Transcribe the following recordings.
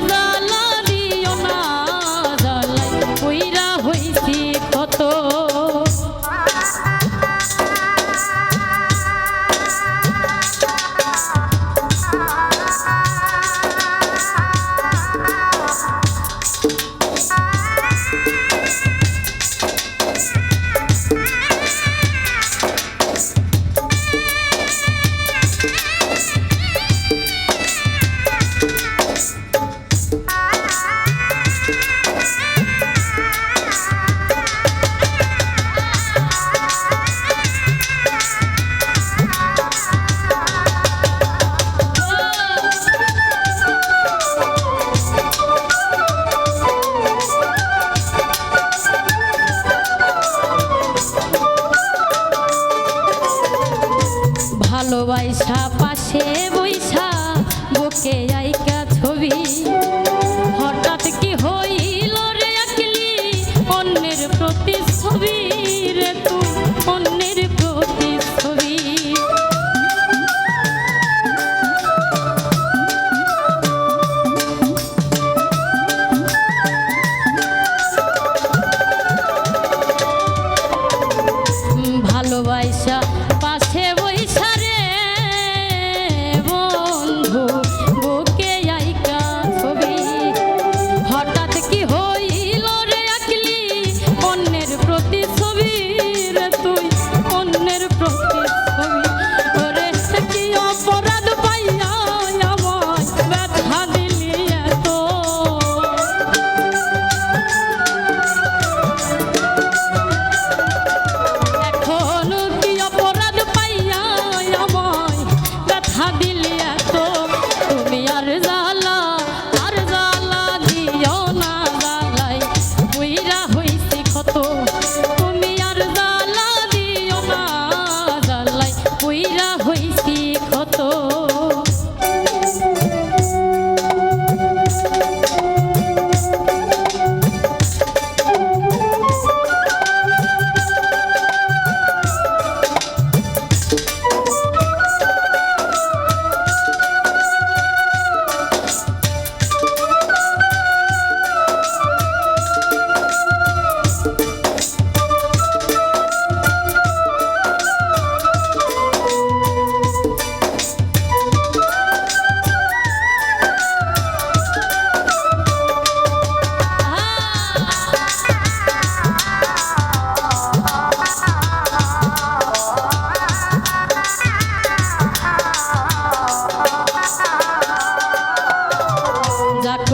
verdad. ভালোবাসা পাশে বৈশা, বুকে যাইকা ছবি। হঠাৎ কি হইল রে আকলি অন্যের প্রতি ছবি রে তু, অন্যের প্রতি ছবি ভালোবাসা, পাশে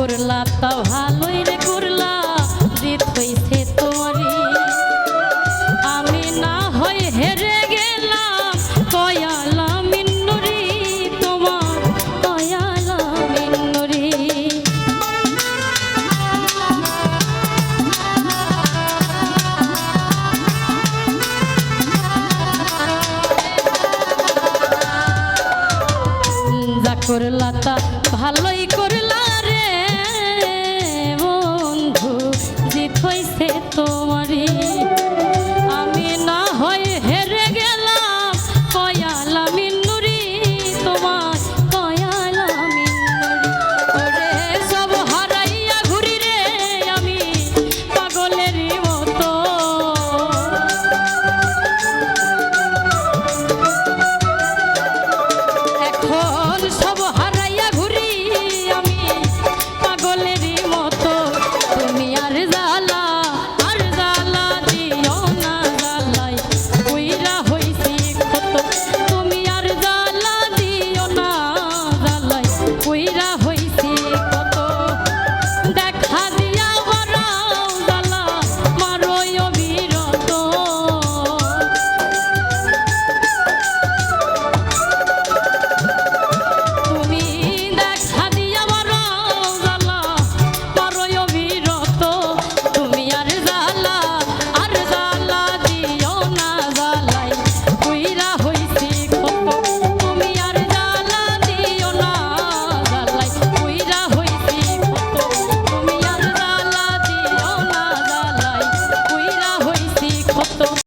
করলা তা ভালোই রে করলা, জিত হইছে তোরে আমি না হয় হেরে গেলাম কয়ালা মিন্নুরি তোমার কয়ালা মিন্নুরি যা করলা তা ভালোই করলা